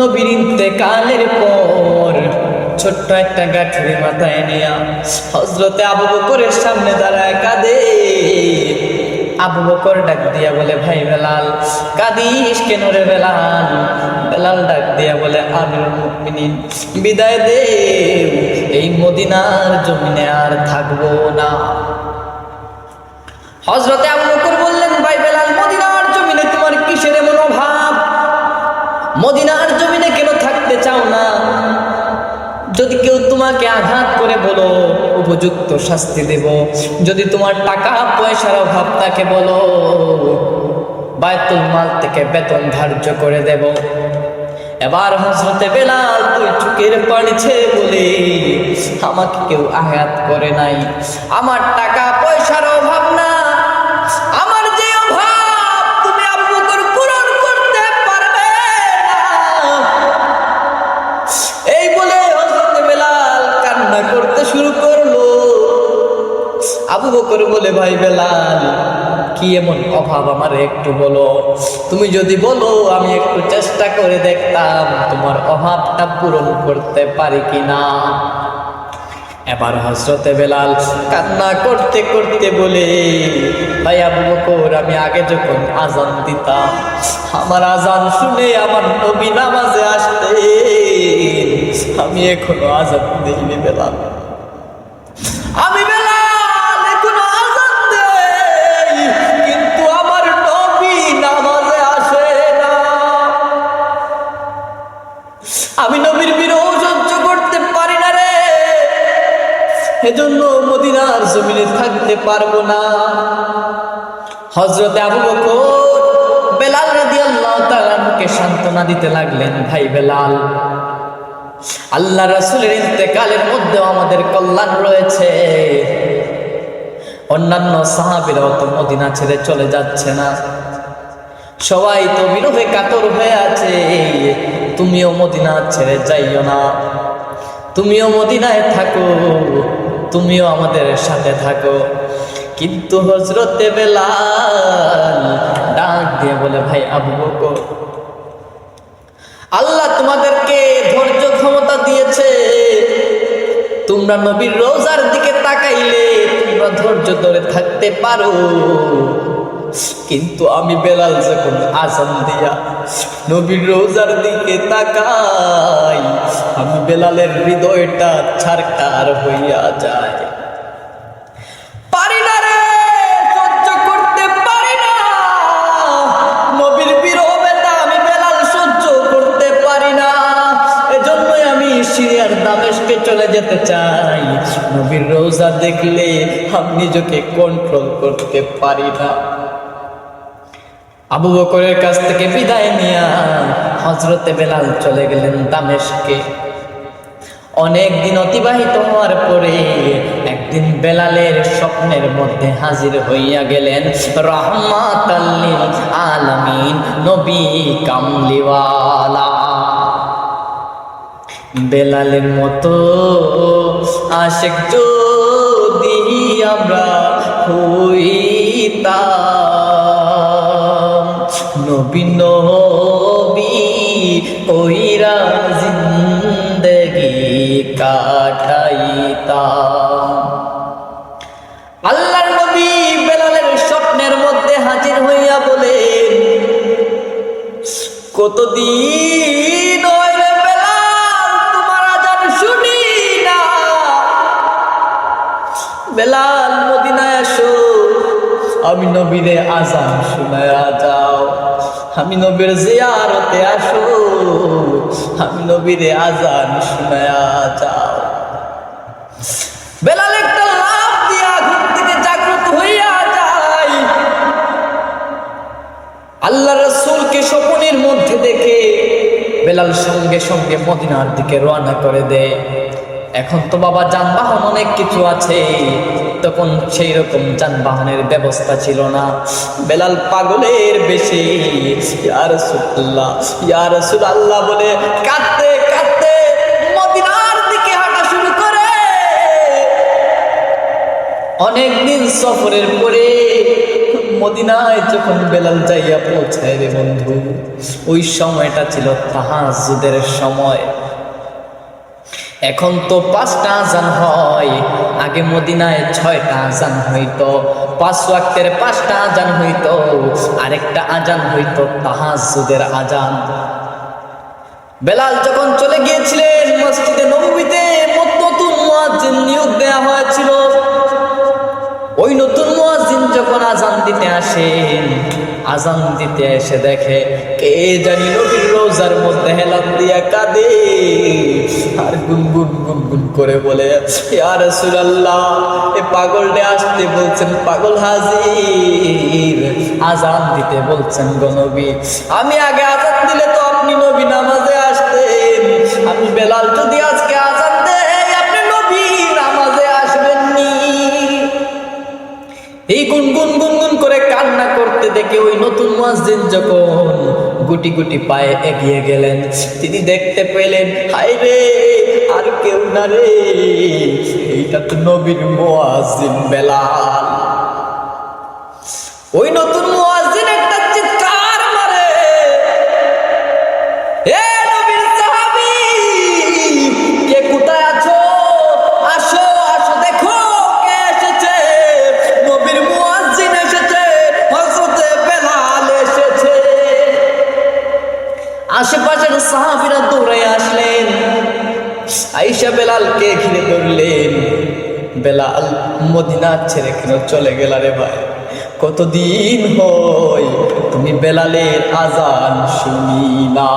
নবীর ইন্তেকালের পর ছোট্ট একটা গাঠুরি মাথায় হজরতে আবু বকরের সামনে দাঁড়ায় কাঁদে। আবু বকর ডাক দিয়া বলে, ভাই বেলাল, কাদিস কেন রে বেলাল? বেলাল ডাক দিয়া বলে বিদায় দে, এই মদিনার জমিনে আর থাকব না। হজরতে আবু বকর বললেন, ভাই বেলাল, মদিনার জমিনে তোমার কিসের এমন অভাব? মদিনার জমিনে যদি কেউ তোমাকে আঘাত করে বলো, উপযুক্ত শাস্তি দেব। যদি তোমার টাকা পয়সার অভাব তাকে বলো, বায়তুল মাল থেকে বেতন ধার্য করে দেব। এবার হজরতে বেলাল তুই চুকের পানি বলে, আমাকে কেউ আঘাত করে নাই। আমার টাকা পয়সার আবু বকর বলে, ভাই বেলাল, কি এমন অভাব আমার একটু বলো। তুমি যদি বলো, আমি একটু চেষ্টা করে দেখতাম তোমার অভাবটা পূরণ করতে পারি কিনা। এবার হজরতে বেলাল কান্না করতে করতে বলে, ভাই আবু বকর, আমি আগে যখন আজান দিতাম, আমার আজান শুনে আমার নবী নামাজে আসতে আমি এখনও আজান দিইনি বেলাল। এজন্য মদিনার জমিনে থাকতে পারব না। হজরতে আবু বকর বেলাল রাদিয়াল্লাহু তাআলাকে সান্ত্বনা দিতে লাগলেন, ভাই বেলাল, আল্লাহ রাসূলের ইন্তেকালের মধ্যেও আমাদের কল্যাণ রয়েছে। অন্যান্য সাহাবীরাও তো মদিনা ছেড়ে চলে যাচ্ছে না। সবাই তো বিরহে কাতর হয়ে আছে। তুমিও মদিনা ছেড়ে যাইও না। তুমিও মদিনায় থাকো। তুমিও আমাদের সাথে থাকো। কিন্তু হজরতে বেলাল ডাক দিয়ে বলে, ভাই আবু বকর, আল্লাহ তোমাদেরকে ধৈর্য ক্ষমতা দিয়েছে। তোমরা নবীর রোজার দিকে তাকাইলে তোমরা ধৈর্য ধরে থাকতে পারো। কিন্তু আমি বেলাল যখন আজান দিয়া নবীর রোজার দিকে তাকাই, আমি বেলালের হৃদয়টা ছারকার হইয়া যায়। সহ্য করতে পারি না। নবীর আমি বেলাল সহ্য করতে পারি না। এজন্যই আমি চলে যেতে চাই। নবীর রোজা দেখলে আমি নিজেকে কন্ট্রোল করতে পারি না। আবু বকরের কাছ থেকে বিদায় নিয়া হজরতে বেলাল চলে গেলেন দামেশকে। অনেক দিন অতিবাহিত হওয়ার পরে একদিন বেলালের স্বপ্নের মধ্যে হাজির হইয়া গেলেন রহমাত আলমিন, নবী কামলিওয়ালা। বেলালের মতো আশেক যদি আমরা হইতাম নবী নবী কইরা জিন্দগি কাটাইতাম। আল্লাহর নবী বেলালের স্বপ্নের মধ্যে হাজির হইয়া বলেন, কতদিন তোমার আজান শুনি না? বেলাল মদিনায় আসো, আমি নবীরে আজান শুনায়া আমি নবীর জিয়ারতে আসো, আমি নবীরে আজান শুনায়া যাও। বেলাল একটা লাভ দিয়া ঘুম থেকে জাগ্রত হইয়া যায়। আল্লাহ রসুলকে স্বপনের মধ্যে দেখে বেলাল সঙ্গে সঙ্গে মদিনার দিকে রওনা করে দেয়। এখন তো বাবা যানবাহন অনেক কিছু আছে। তখন সেই রকম যানবাহনের ব্যবস্থা ছিল না। বেলাল পাগলের বেশি। ইয়ার সুল্লাহ ইয়ার আল্লাহ বলে, কাঁদতে কাঁদতে মদিনার দিকে হাঁটা শুরু করে। অনেকদিন সফরের পরে মদিনায় যখন বেলাল যাইয়া পৌঁছায় রে বন্ধু, ওই সময়টা ছিল তাহাজুদের সময়। এখন তো পাঁচটা আজান হয়। আগে মদিনায় ছয়টা আজান হইতো, পাঁচ ওয়াক্তের পাঁচটা আজান হইতো, আরেকটা আজান হইতো তাহাজুদের আজান। বেলাল যখন চলে গিয়েছিলেন মসজিদে নবীতে নতুন মুয়াজ্জিন নিয়োগ দেওয়া হয়েছিল। ওই নতুন মুয়াজ্জিন যখন আজান দিতে আসেন, আজান দিতে এসে দেখে কে জানি নবীর রোজার মধ্যে হেলান দিয়া কাঁদে। আর গুনগুন গুনগুন করে বলে ইয়া রাসূলুল্লাহ, এ পাগলটা আসতে বলছেন, পাগল হাজির। আজান দিতে বলছেন গো নবী। আমি আগে আজান দিলে তো আপনি নবী নামাজে আসতেন। আমি বেলাল যদি আজকে আজান দেয়, আপনি নবী নামাজে আসবেননি। এই গুনগুন গুনগুন করে কান্না করতে দেখে ওই নতুন মসজিদ যখন গুটি গুটি পায়ে এগিয়ে গেলেন। তিনি দেখতে পেলেন হাই রে, আর কেউ না রে। এইটা তো নবীর মোয়াজিন বেলাল। আইসা বেলালকে ঘিরে ধরলেন? বেলাল মদিনা ছেড়ে কেন চলে গেল রে ভাই? কতদিন হয় তুমি বেলালের আজান শুনি না।